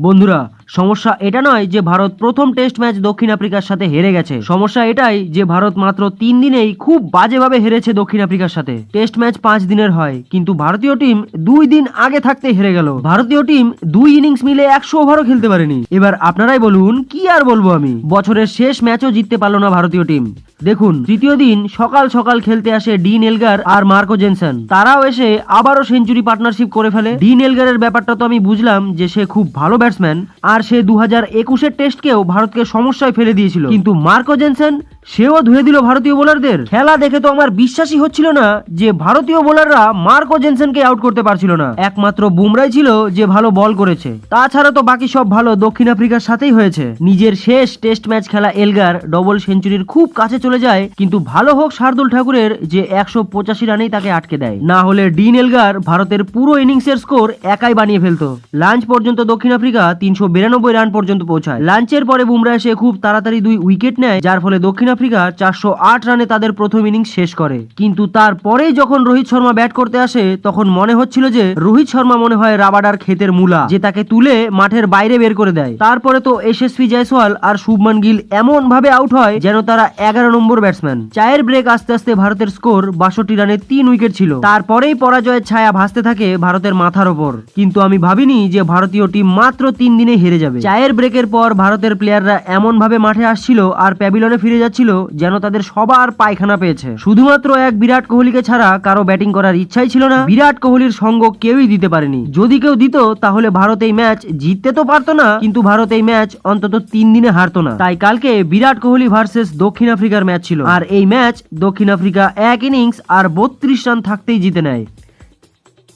বন্ধুরা সমস্যা এটা নয় যে ভারত প্রথম টেস্ট ম্যাচ দক্ষিণ আফ্রিকার সাথে হেরে গেছে। সমস্যা এটাই যে ভারত মাত্র তিন দিনেই খুব বাজেভাবে হেরেছে দক্ষিণ আফ্রিকার সাথে। টেস্ট ম্যাচ পাঁচ দিনের হয়, কিন্তু ভারতীয় টিম দুই দিন আগে থাকতে হেরে গেল। ভারতীয় টিম দুই ইনিংস মিলে একশো ওভারও খেলতে পারেনি। এবার আপনারাই বলুন, কি আর বলব আমি? বছরের শেষ ম্যাচও জিততে পারল না ভারতীয় টিম। দেখুন, তৃতীয় দিন সকাল সকাল খেলতে আসে ডিন এলগার আর মার্কো জেনসন। তারাও এসে আবারও সেঞ্চুরি পার্টনারশিপ করে ফেলে। ডিন এলগারের ব্যাপারটা তো আমি বুঝলাম যে সে খুব ভালো ব্যাটসম্যান, আর সে দু হাজার একুশের টেস্টকেও ভারতকে সমস্যায় ফেলে দিয়েছিল। কিন্তু মার্কো জেনসন, সেও ধুয়ে দিল ভারতীয় বোলারদের। খেলা দেখে তো আমার বিশ্বাসই হচ্ছিল না যে ভারতীয় বোলাররা মার্কো জেনসনকে আউট করতে পারছিল না। একমাত্র বুমরাই ছিল যে ভালো বল করেছে। তাছাড়া তো বাকি সব ভালো দক্ষিণ আফ্রিকার সাথেই হয়েছে। নিজের শেষ টেস্ট ম্যাচ খেলা এলগার ডবল সেঞ্চুরির খুব কাছে চলে যায়, কিন্তু ভালো হোক শার্দুল ঠাকুরের যে একশো পঁচাশি রানেই তাকে আটকে দেয়। না হলে ডিন এলগার ভারতের পুরো ইনিংসের স্কোর একাই বানিয়ে ফেলতো। লাঞ্চ পর্যন্ত দক্ষিণ আফ্রিকা তিনশো বিরানব্বই রান পর্যন্ত পৌঁছায়। লাঞ্চের পরে বুমরা এসে খুব তাড়াতাড়ি দুই উইকেট নেয়, যার ফলে দক্ষিণ আফ্রিকা চারশো আট রানে তাদের প্রথম ইনিংস শেষ করে। কিন্তু তারপরেই যখন রোহিত শর্মা ব্যাট করতে আসে, তখন মনে হচ্ছিল যে রোহিত শর্মা মনে হয় রাবাডার ক্ষেতের মূলা, যে তাকে তুলে মাঠের বাইরে বের করে দেয়। তারপরে তো এসএসপি জয়সওয়াল আর শুভমান গিল এমন ভাবে আউট হয় যেন তারা এগারো নম্বর ব্যাটসম্যান চায়ের ব্রেক আস্তে আস্তে ভারতের স্কোর বাষট্টি রানে তিন উইকেট ছিল। তারপরেই পরাজয়ের ছায়া ভাসতে থাকে ভারতের মাথার ওপর। কিন্তু আমি ভাবিনি যে ভারতীয় টিম মাত্র তিন দিনে হেরে যাবে। চায়ের ব্রেকের পর ভারতের প্লেয়াররা এমন ভাবে মাঠে আসছিল আর প্যাভিলনে ফিরে যাচ্ছিল যেন তাদের সবার পায়খানা পেয়েছে। শুধুমাত্র এক বিরাট কোহলিকে ছাড়া কারও ব্যাটিং করার ইচ্ছাই ছিল না। বিরাট কোহলির সঙ্গ কেউই দিতে পারেনি। যদি কেউ দিত, তাহলে ভারত এই ম্যাচ জিততে তো পারতো না, কিন্তু ভারত এই ম্যাচ অন্তত তিন দিনে হারতো না। তাই কালকে বিরাট কোহলি ভার্সেস দক্ষিণ আফ্রিকার ম্যাচ ছিল। আর এই ম্যাচ দক্ষিণ আফ্রিকা এক ইনিংস আর বত্রিশ রান থাকতেই জিতে নেয়।